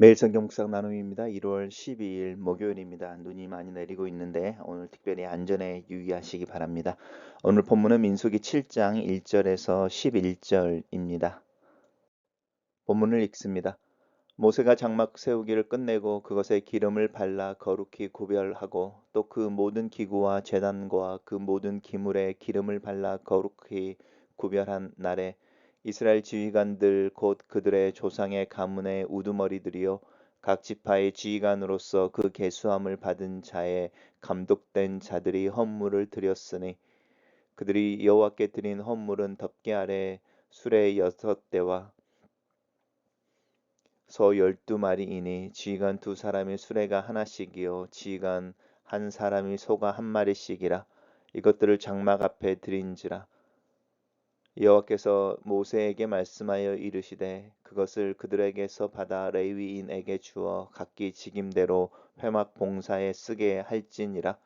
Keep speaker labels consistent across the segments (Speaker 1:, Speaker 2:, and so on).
Speaker 1: 매일 성경 묵상 나눔입니다. 1월 12일 목요일입니다. 눈이 많이 내리고 있는데 오늘 특별히 안전에 유의하시기 바랍니다. 오늘 본문은 민수기 7장 1절에서 11절입니다. 본문을 읽습니다. 모세가 장막 세우기를 끝내고 그것에 기름을 발라 거룩히 구별하고 또 그 모든 기구와 재단과 그 모든 기물에 기름을 발라 거룩히 구별한 날에 이스라엘 지휘관들 곧 그들의 조상의 가문의 우두머리들이요 각 지파의 지휘관으로서 그 계수함을 받은 자의 감독된 자들이 헌물을 드렸으니 그들이 여호와께 드린 헌물은 덮개 아래 수레 여섯 대와 소 열두 마리이니 지휘관 두 사람이 수레가 하나씩이요 지휘관 한 사람이 소가 한 마리씩이라. 이것들을 장막 앞에 드린지라 여호와께서 모세에게 말씀하여 이르시되 그것을 그들에게서 받아 레위인에게 주어 각기 직임대로 회막 봉사에 쓰게 할지니라.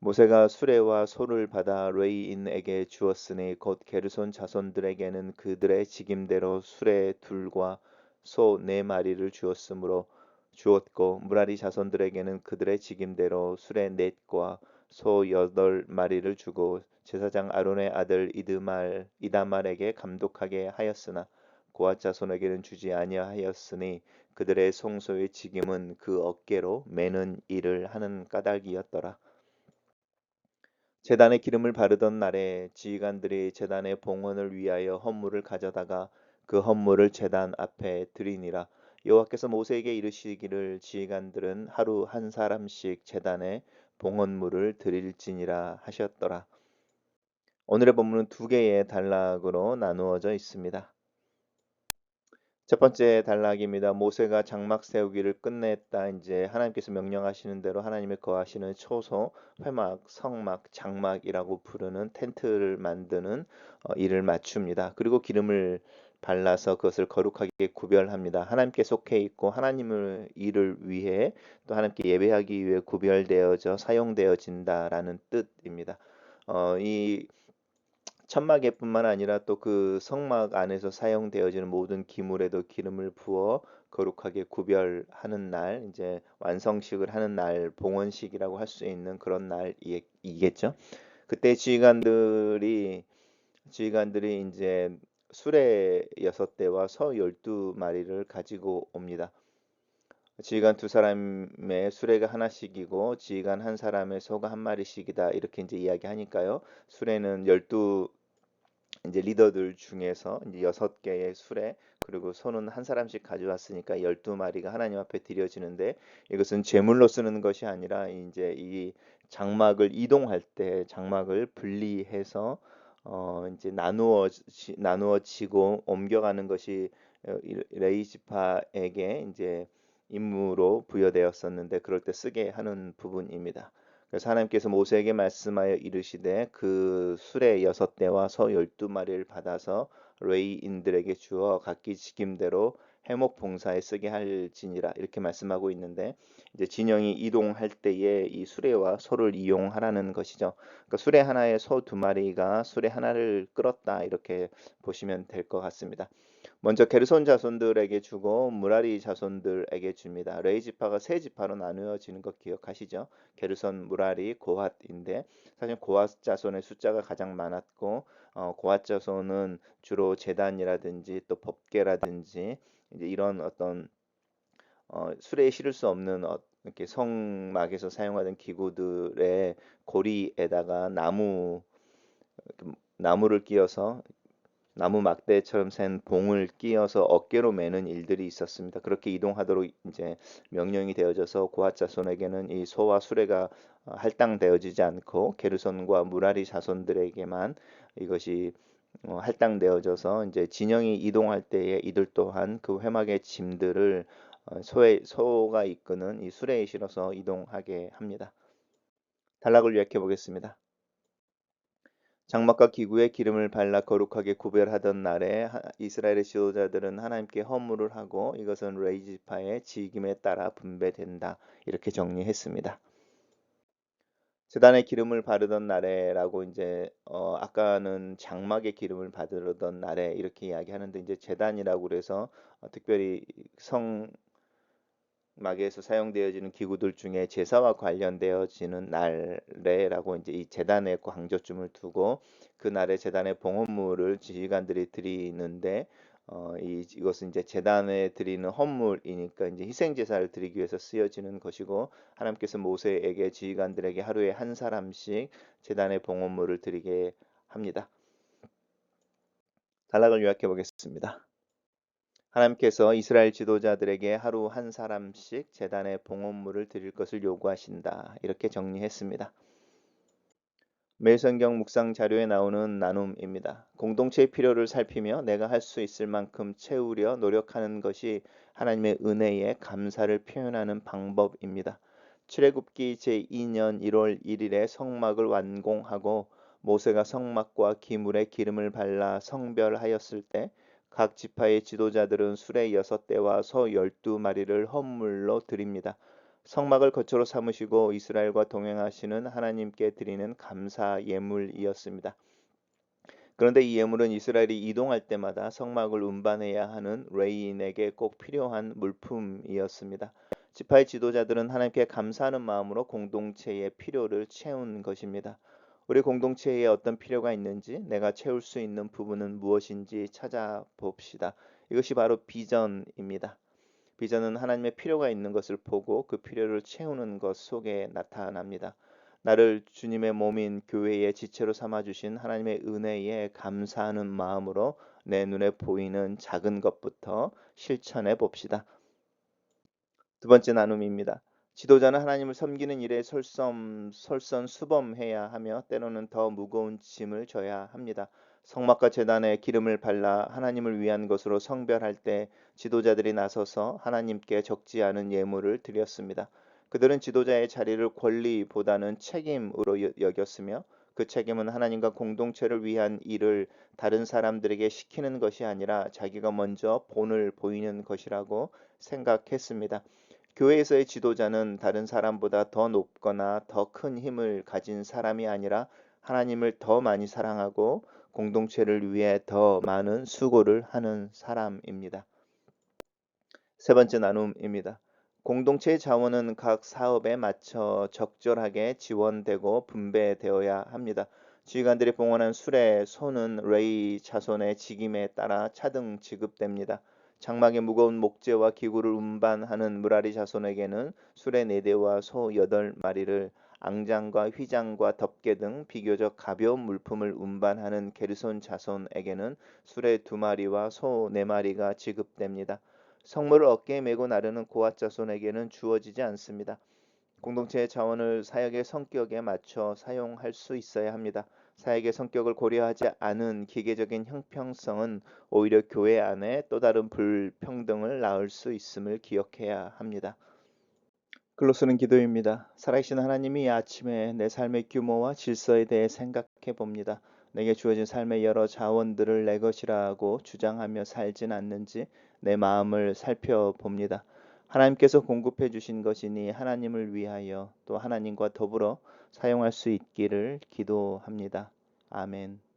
Speaker 1: 모세가 수레와 소를 받아 레위인에게 주었으니 곧 게르손 자손들에게는 그들의 직임대로 수레 둘과 소 네 마리를 주었으므로 주었고 무라리 자손들에게는 그들의 직임대로 수레 넷과 소 여덟 마리를 주고 제사장 아론의 아들 이드말 이다말에게 감독하게 하였으나 고아 자손에게는 주지 아니하였으니 그들의 송소의 직임은 그 어깨로 매는 일을 하는 까닭이었더라. 제단에 기름을 바르던 날에 지휘관들이 제단의 봉헌을 위하여 헌물을 가져다가 그 헌물을 제단 앞에 드리니라. 여호와께서 모세에게 이르시기를 지휘관들은 하루 한 사람씩 제단에 봉헌물을 드릴지니라 하셨더라. 오늘의 본문은 두 개의 단락으로 나누어져 있습니다. 첫 번째 단락입니다. 모세가 장막 세우기를 끝냈다. 이제 하나님께서 명령하시는 대로 하나님의 거하시는 초소, 회막, 성막, 장막이라고 부르는 텐트를 만드는 어, 일을 마춥니다. 그리고 기름을 발라서 그것을 거룩하게 구별합니다. 하나님께 속해 있고 하나님을 일을 위해 또 하나님께 예배하기 위해 구별되어져 사용되어진다라는 뜻입니다. 어, 이 천막에뿐만 아니라 또 그 성막 안에서 사용되어지는 모든 기물에도 기름을 부어 거룩하게 구별하는 날, 이제 완성식을 하는 날, 봉헌식이라고 할 수 있는 그런 날이겠죠. 그때 지휘관들이 지휘관들이 이제 수레 여섯 대와 서 열두 마리를 가지고 옵니다. 지휘관 두 사람의 수레가 하나씩이고 지휘관 한 사람의 소가 한 마리씩이다 이렇게 이제 이야기하니까요. 수레는 열두 이제 리더들 중에서 이제 여섯 개의 수레 그리고 소는 한 사람씩 가져왔으니까 열두 마리가 하나님 앞에 드려지는데 이것은 제물로 쓰는 것이 아니라 이제 이 장막을 이동할 때 장막을 분리해서 어 이제 나누어 나누어지고 옮겨가는 것이 어, 레이지파에게 이제 임무로 부여되었었는데 그럴 때 쓰게 하는 부분입니다. 그래서 하나님께서 모세에게 말씀하여 이르시되 그 수레 여섯 대와 서 열두 마리를 받아서 레이인들에게 주어 각기 직임대로 해목 봉사에 쓰게 할지니라 이렇게 말씀하고 있는데 이제 진영이 이동할 때에 이 수레와 소를 이용하라는 것이죠. 그러니까 수레 하나에 소 두 마리가 수레 하나를 끌었다 이렇게 보시면 될 것 같습니다. 먼저 게르손 자손들에게 주고 무라리 자손들에게 줍니다. 레이 지파가 세 지파로 나누어지는 것 기억하시죠? 게르손, 무라리, 고핫인데 사실 고핫 자손의 숫자가 가장 많았고 어, 고핫 자손은 주로 재단이라든지 또 법계라든지 이제 이런 어떤 어, 수레에 실을 수 없는 어, 이렇게 성막에서 사용하던 기구들의 고리에다가 나무 나무를 끼워서 나무 막대처럼 센 봉을 끼어서 어깨로 매는 일들이 있었습니다. 그렇게 이동하도록 이제 명령이 되어져서 고핫 자손에게는 이 소와 수레가 어, 할당되어지지 않고 게르손과 무라리 자손들에게만 이것이 어, 할당되어져서 이제 진영이 이동할 때에 이들 또한 그 회막의 짐들을 어, 소의 소가 이끄는 이 수레에 실어서 이동하게 합니다. 단락을 요약해 보겠습니다. 장막과 기구에 기름을 발라 거룩하게 구별하던 날에 이스라엘의 지도자들은 하나님께 허물을 하고 이것은 레이지파의 직임에 따라 분배된다. 이렇게 정리했습니다. 재단에 기름을 바르던 날에라고 이제 어 아까는 장막에 기름을 바르던 날에 이렇게 이야기하는데 이제 재단이라고 그래서 어 특별히 성 마계에서 사용되어지는 기구들 중에 제사와 관련되어지는 날에라고 이제 이 재단에 광저점을 두고 그 날에 재단의 봉헌물을 지휘관들이 드리는데 어, 이, 이것은 이제 재단에 드리는 헌물이니까 이제 희생 제사를 드리기 위해서 쓰여지는 것이고 하나님께서 모세에게 지휘관들에게 하루에 한 사람씩 재단의 봉헌물을 드리게 합니다. 단락을 요약해 보겠습니다. 하나님께서 이스라엘 지도자들에게 하루 한 사람씩 재단의 봉헌물을 드릴 것을 요구하신다. 이렇게 정리했습니다. 매일 성경 묵상 자료에 나오는 나눔입니다. 공동체의 필요를 살피며 내가 할 수 있을 만큼 채우려 노력하는 것이 하나님의 은혜에 감사를 표현하는 방법입니다. 출애굽기 제2년 1월 1일에 성막을 완공하고 모세가 성막과 기물에 기름을 발라 성별하였을 때 각 지파의 지도자들은 수레 여섯 대와 소 열두 마리를 헌물로 드립니다. 성막을 거처로 삼으시고 이스라엘과 동행하시는 하나님께 드리는 감사 예물이었습니다. 그런데 이 예물은 이스라엘이 이동할 때마다 성막을 운반해야 하는 레인에게 꼭 필요한 물품이었습니다. 지파의 지도자들은 하나님께 감사하는 마음으로 공동체의 필요를 채운 것입니다. 우리 공동체에 어떤 필요가 있는지 내가 채울 수 있는 부분은 무엇인지 찾아봅시다. 이것이 바로 비전입니다. 비전은 하나님의 필요가 있는 것을 보고 그 필요를 채우는 것 속에 나타납니다. 나를 주님의 몸인 교회의 지체로 삼아 주신 하나님의 은혜에 감사하는 마음으로 내 눈에 보이는 작은 것부터 실천해 봅시다. 두 번째 나눔입니다. 지도자는 하나님을 섬기는 일에 설섬, 설선 수범해야 하며 때로는 더 무거운 짐을 져야 합니다. 성막과 재단에 기름을 발라 하나님을 위한 것으로 성별할 때 지도자들이 나서서 하나님께 적지 않은 예물을 드렸습니다. 그들은 지도자의 자리를 권리보다는 책임으로 여겼으며 그 책임은 하나님과 공동체를 위한 일을 다른 사람들에게 시키는 것이 아니라 자기가 먼저 본을 보이는 것이라고 생각했습니다. 교회에서의 지도자는 다른 사람보다 더 높거나 더 큰 힘을 가진 사람이 아니라 하나님을 더 많이 사랑하고 공동체를 위해 더 많은 수고를 하는 사람입니다. 세 번째 나눔입니다. 공동체의 자원은 각 사업에 맞춰 적절하게 지원되고 분배되어야 합니다. 지휘관들이 봉헌한 수레, 소는 레이 자손의 직임에 따라 차등 지급됩니다. 장막의 무거운 목재와 기구를 운반하는 무라리 자손에게는 수레 4대와 소 8마리를 앙장과 휘장과 덮개 등 비교적 가벼운 물품을 운반하는 게르손 자손에게는 수레 2마리와 소 4마리가 지급됩니다. 성물을 어깨에 메고 나르는 고앗 자손에게는 주어지지 않습니다. 공동체의 자원을 사역의 성격에 맞춰 사용할 수 있어야 합니다. 사역의 성격을 고려하지 않은 기계적인 형평성은 오히려 교회 안에 또 다른 불평등을 낳을 수 있음을 기억해야 합니다. 글로 쓰는 기도입니다. 살아계신 하나님이 아침에 내 삶의 규모와 질서에 대해 생각해 봅니다. 내게 주어진 삶의 여러 자원들을 내 것이라고 주장하며 살진 않는지 내 마음을 살펴봅니다. 하나님께서 공급해 주신 것이니 하나님을 위하여 또 하나님과 더불어 사용할 수 있기를 기도합니다. 아멘.